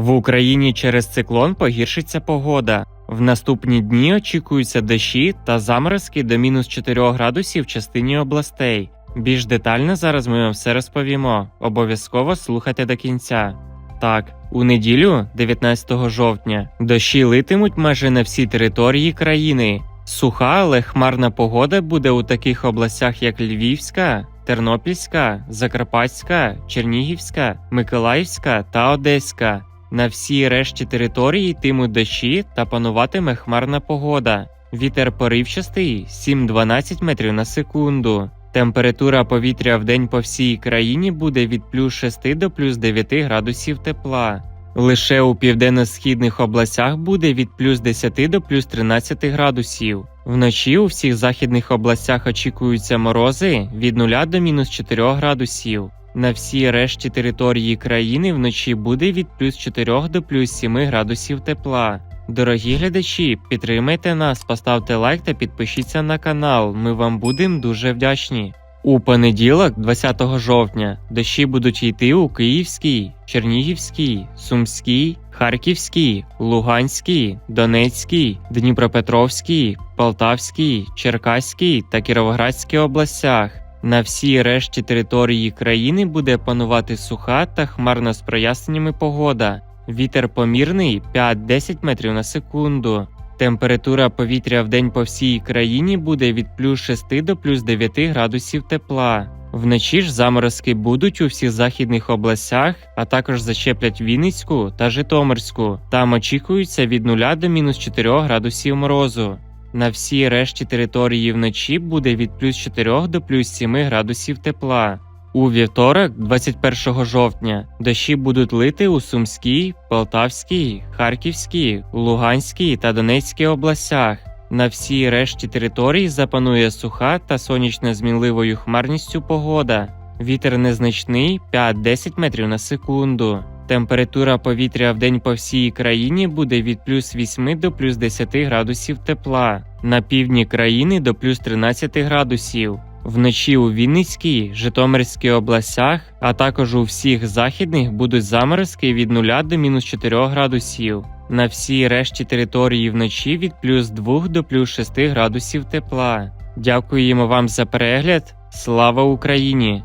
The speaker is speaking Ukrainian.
В Україні через циклон погіршиться погода. В наступні дні очікуються дощі та заморозки до мінус 4 градусів в частині областей. Більш детально зараз ми вам все розповімо. Обов'язково слухайте до кінця. Так, у неділю, 19 жовтня, дощі литимуть майже на всій території країни. Суха, але хмарна погода буде у таких областях, як Львівська, Тернопільська, Закарпатська, Чернігівська, Миколаївська та Одеська. На всій решті території йтимуть дощі та пануватиме хмарна погода. Вітер поривчастий 7-12 метрів на секунду. Температура повітря в день по всій країні буде від плюс 6 до плюс 9 градусів тепла. Лише у південно-східних областях буде від плюс 10 до плюс 13 градусів. Вночі у всіх західних областях очікуються морози від 0 до мінус 4 градусів. На всій решті території країни вночі буде від плюс 4 до плюс 7 градусів тепла. Дорогі глядачі, підтримайте нас, поставте лайк та підпишіться на канал. Ми вам будемо дуже вдячні. У понеділок, 20 жовтня, дощі будуть йти у Київській, Чернігівській, Сумській, Харківській, Луганській, Донецькій, Дніпропетровській, Полтавській, Черкаській та Кіровоградській областях. На всій решті території країни буде панувати суха та хмарна з проясненнями погода. Вітер помірний 5-10 метрів на секунду. Температура повітря в день по всій країні буде від плюс 6 до плюс 9 градусів тепла. Вночі ж заморозки будуть у всіх західних областях, а також зачеплять Вінницьку та Житомирську. Там очікується від 0 до мінус 4 градусів морозу. На всій решті території вночі буде від плюс 4 до плюс 7 градусів тепла. У вівторок, 21 жовтня, дощі будуть лити у Сумській, Полтавській, Харківській, Луганській та Донецькій областях. На всій решті території запанує суха та сонячна змінливою хмарністю погода. Вітер незначний 5-10 метрів на секунду. Температура повітря в день по всій країні буде від плюс 8 до плюс 10 градусів тепла, на півдні країни до плюс 13 градусів. Вночі у Вінницькій, Житомирській областях, а також у всіх західних будуть заморозки від 0 до мінус 4 градусів. На всій решті території вночі від плюс 2 до плюс 6 градусів тепла. Дякуємо вам за перегляд. Слава Україні!